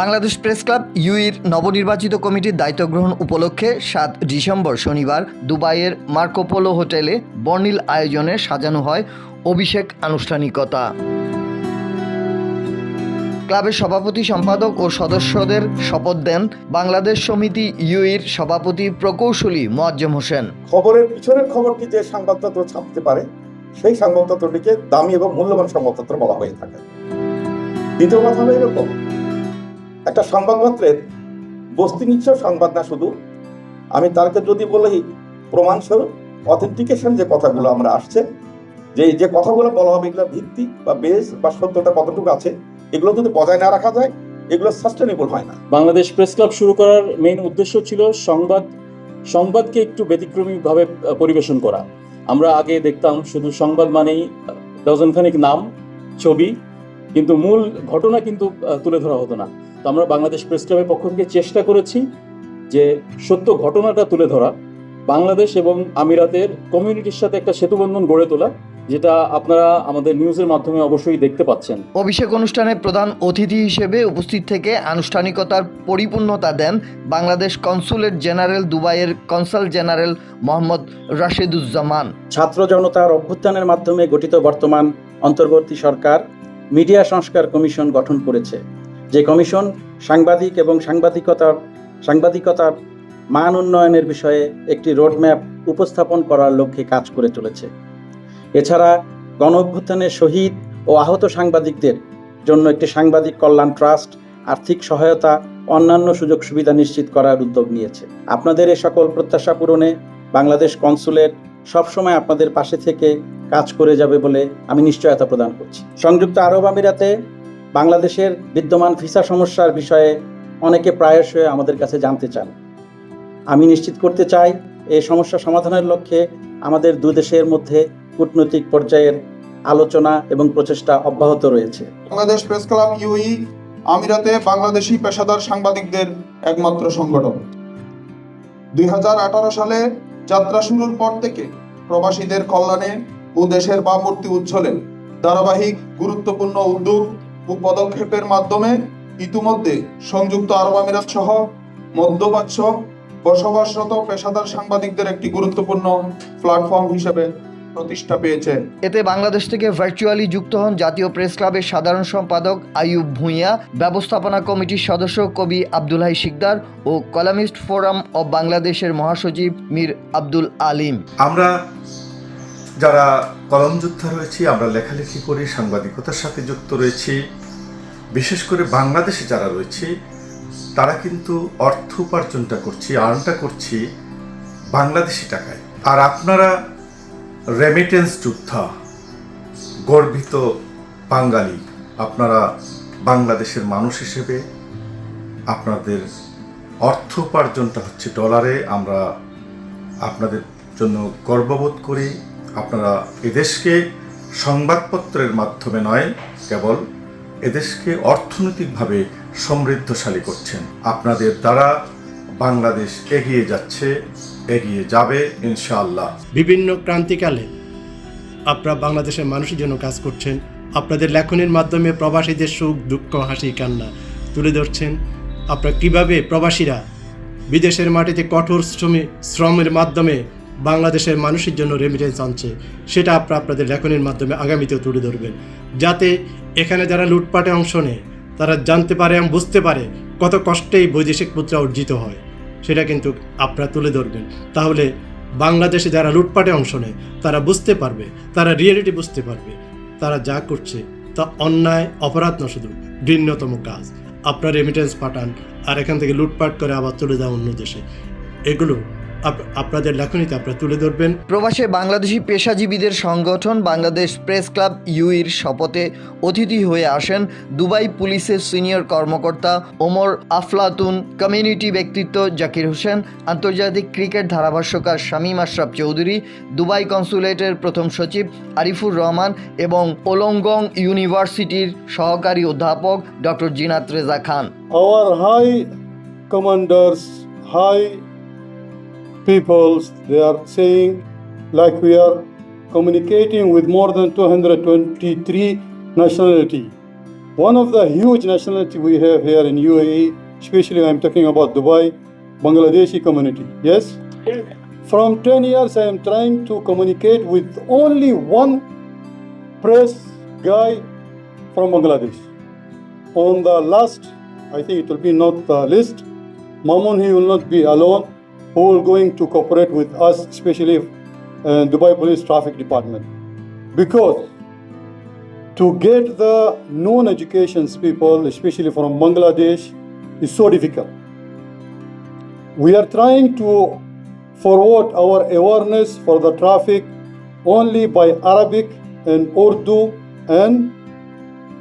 Bangladesh press club ইউইর নবনির্বাচিত কমিটির দায়িত্ব গ্রহণ উপলক্ষে সাত ডিসেম্বর শনিবার দুবাইয়ের মার্কোপোলো হোটেলে বর্ণিল আয়োজনে সাজানো হয় অভিষেক আনুষ্ঠানিকতা। ক্লাবের সভাপতি সম্পাদক ও সদস্যদের শপথ দেন বাংলাদেশ সমিতি ইউইর সভাপতি প্রকৌশলী মোয়াজ্জেম হোসেন। খবরের পিছনের খবরটি যে সংবাদপত্র ছাপতে পারে, সেই সংবাদপত্রটিকে দামি এবং মূল্যবান সংবাদপত্র বলা হয়ে থাকে। দ্বিতীয় কথা হলো এরকম একটা সংবাদপত্রের বস্তুনিষ্ঠ সংবাদ না শুধু? আমি তারকে যদি বলি প্রমাণস্বরূপ অথেন্টিকেশন যে কথাগুলো আমরা আসছে, যে যে কথাগুলো বলা হবে, এগুলোর ভিত্তি বা বেস বা সত্যতা কতটুকু আছে, এগুলো যদি বজায় না রাখা যায়, এগুলো সাস্টেনেবল হয় না। বাংলাদেশ প্রেস ক্লাব শুরু করার মেইন উদ্দেশ্য ছিল সংবাদ, সংবাদকে একটু ব্যতিক্রমীভাবে পরিবেশন করা। আমরা আগে দেখতাম শুধু সংবাদ মানেই ডজনখানিক নাম, ছবি কিন্তু মূল ঘটনা কিন্তু তুলে ধরা হতো না। তো আমরা বাংলাদেশ প্রেস ক্লাবের পক্ষ থেকে চেষ্টা করেছি যে সত্য ঘটনাটা তুলে ধরা। বাংলাদেশ এবং আমিরাতের কমিউনিটির সাথে একটা সেতুবন্ধন গড়ে তোলা যেটা আপনারা আমাদের নিউজের মাধ্যমে অবশ্যই দেখতে পাচ্ছেন। অভিষেক অনুষ্ঠানে প্রধান অতিথি হিসেবে উপস্থিত থেকে আনুষ্ঠানিকতার পরিপূর্ণতা দেন বাংলাদেশ কনসুলেট জেনারেল দুবাইয়ের কনসাল জেনারেল মোহাম্মদ রাশেদুজ্জামান। ছাত্র জনতার অভ্যুত্থানের মাধ্যমে গঠিত বর্তমান অন্তর্বর্তী সরকার মিডিয়া সংস্কার কমিশন গঠন করেছে। যে কমিশন সাংবাদিক এবং সাংবাদিকতার সাংবাদিকতার মান উন্নয়নের বিষয়ে একটি রোডম্যাপ উপস্থাপন করার লক্ষ্যে কাজ করে চলেছে। এছাড়া গণ অভ্যুত্থানের শহীদ ও আহত সাংবাদিকদের জন্য একটি সাংবাদিক কল্যাণ ট্রাস্ট আর্থিক সহায়তা, অন্যান্য সুযোগ সুবিধা নিশ্চিত করার উদ্যোগ নিয়েছে। আপনাদের এ সকল প্রত্যাশা পূরণে বাংলাদেশ কনসুলেট সবসময় আপনাদের পাশে থেকে কাজ করে যাবে বলে আমি নিশ্চয়তা প্রদান করছি। সংযুক্ত আরব আমিরাতে বাংলাদেশের বিদ্যমান ভিসা সমস্যার বিষয়ে অনেকে প্রায়শই আমাদের কাছে জানতে চান। আমি নিশ্চিত করতে চাই, এই সমস্যা সমাধানের লক্ষ্যে আমাদের দেশের মধ্যে কূটনৈতিক পর্যায়ের আলোচনা এবং প্রচেষ্টা অব্যাহত রয়েছে। বাংলাদেশ প্রেস ক্লাব ইউই আমিরাতে বাংলাদেশি পেশাদার সাংবাদিকদের একমাত্র সংগঠন। দুই হাজার আঠারো সালে যাত্রা শুরুর পর থেকে প্রবাসীদের কল্যাণে ও দেশের বামূর্তি উজ্জ্বলে ধারাবাহিক গুরুত্বপূর্ণ উদ্যোগ ও পদক্ষেপের মাধ্যমে ইতিমধ্যে সংযুক্ত আরব আমিরাত সহ মধ্যপ্রাচ্য বসবাসরত পেশাদার সাংবাদিকদের একটি গুরুত্বপূর্ণ প্ল্যাটফর্ম হিসেবে প্রতিষ্ঠা পেয়েছে। এতে বাংলাদেশ থেকে ভার্চুয়ালি যুক্ত হন জাতীয় প্রেস ক্লাবের সাধারণ সম্পাদক আইয়ুব ভূঁইয়া ব্যবস্থাপনা কমিটির সদস্য কবি আব্দুল হাই শিকদার ও কলামিস্ট ফোরাম অব বাংলাদেশের মহাসচিব মীর আব্দুল আলিম। আমরা যারা কলম যোদ্ধা রয়েছি, আমরা লেখালেখি করি, সাংবাদিকতার সাথে যুক্ত রয়েছি। বিশেষ করে বাংলাদেশে যারা রয়েছে, তারা কিন্তু অর্থ উপার্জনটা করছি আর্নটা করছি বাংলাদেশি টাকায়। আর আপনারা রেমিটেন্স যোদ্ধা, গর্বিত বাঙালি, আপনারা বাংলাদেশের মানুষ হিসেবে আপনাদের অর্থ উপার্জনটা হচ্ছে ডলারে আমরা আপনাদের জন্য গর্ববোধ করি। আপনারা এদেশকে সংবাদপত্রের মাধ্যমে নয়, কেবল এদেশকে অর্থনৈতিকভাবে সমৃদ্ধশালী করছেন। আপনাদের দ্বারা বাংলাদেশ এগিয়ে যাচ্ছে, এগিয়ে যাবে ইনশাআল্লাহ। বিভিন্ন ক্রান্তিকালে আপনারা বাংলাদেশের মানুষের জন্য কাজ করছেন। আপনাদের লেখনের মাধ্যমে প্রবাসীদের সুখ, দুঃখ, হাসি, কান্না তুলে ধরছেন। আপনারা কীভাবে প্রবাসীরা বিদেশের মাটিতে কঠোর শ্রমে শ্রমের মাধ্যমে বাংলাদেশের মানুষের জন্য রেমিটেন্স আনছে। সেটা আপনারা আপনাদের লেখনের মাধ্যমে আগামীতেও তুলে ধরবেন। যাতে এখানে যারা লুটপাটে অংশ নেয়, তারা জানতে পারে এবং বুঝতে পারে কত কষ্টেই বৈদেশিক মুদ্রা অর্জিত হয়। সেটা কিন্তু আপনারা তুলে ধরবেন। তাহলে বাংলাদেশে যারা লুটপাটে অংশ নেয়, তারা বুঝতে পারবে, তারা রিয়েলিটি বুঝতে পারবে, তারা যা করছে তা অন্যায়, অপরাধ না শুধু ঘৃণ্যতম কাজ। আপনার রেমিটেন্স পাঠান আর এখান থেকে লুটপাট করে আবার চলে যান অন্য দেশে। এগুলো আপনাদের লেখনীতে আপনারা তুলে ধরবেন। প্রবাসে বাংলাদেশি পেশাজীবীদের সংগঠন বাংলাদেশ প্রেস ক্লাব ইউইর শপথে অতিথি হয়ে আসেন দুবাই পুলিশের সিনিয়র কর্মকর্তা ওমর আফলাতুন কমিউনিটি ব্যক্তিত্ব জাকির হোসেন আন্তর্জাতিক ক্রিকেট ধারাভাষ্যকার শামীম আশরাফ চৌধুরী দুবাই কনসুলেটের প্রথম সচিব আরিফুর রহমান এবং ওলঙ্গং ইউনিভার্সিটির সহকারী অধ্যাপক doctor Zinat Reza Khan. Our high commanders, high peoples, they are saying like we are communicating with more than 223 nationality. one of the huge nationality we have here in UAE, especially I'm talking about Dubai, Bangladeshi community. Yes? From 10 years, I am trying to communicate with only one press guy from Bangladesh. On the last, I think it will be not the list, Mamun, he will not be alone, who will going to cooperate with us, especially uh, Dubai Police Traffic Department. Because to get the non-education people, especially from Bangladesh, is so difficult. We are trying to forward our awareness for the traffic only by Arabic and Urdu and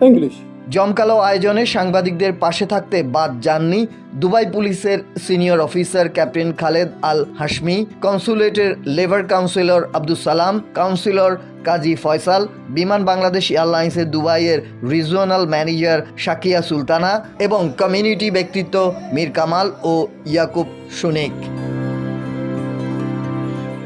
English. জমকালো আয়োজনে সাংবাদিকদের পাশে থাকতে বাদ যাননি Dubai পুলিশের senior officer captain Khaled Al Hashmi কনসুলেটের labour councillor Abdul Salam, councillor Kazi Faisal, বিমান বাংলাদেশ এয়ারলাইন্সের দুবাইয়ের রিজিওনাল ম্যানেজার শাকিয়া সুলতানা এবং কমিউনিটি ব্যক্তিত্ব মীর কামাল ও ইয়াকুব সুনিক।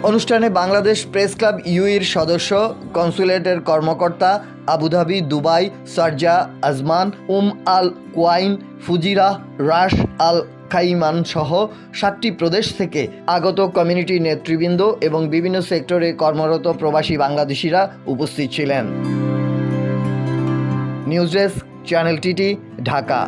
অনুষ্ঠানে বাংলাদেশ প্রেস ক্লাব ইউইর সদস্য, কনসুলেটের কর্মকর্তা Abu Dhabi, Dubai, Sharjah Ajman, Umm Al Quwain, Fujairah, Ras Al Khaimah সহ সাতটি প্রদেশ থেকে আগত কমিউনিটি নেতৃবৃন্দ এবং বিভিন্ন সেক্টরে কর্মরত প্রবাসী বাংলাদেশিরা উপস্থিত ছিলেন। News desk channel TT, Dhaka.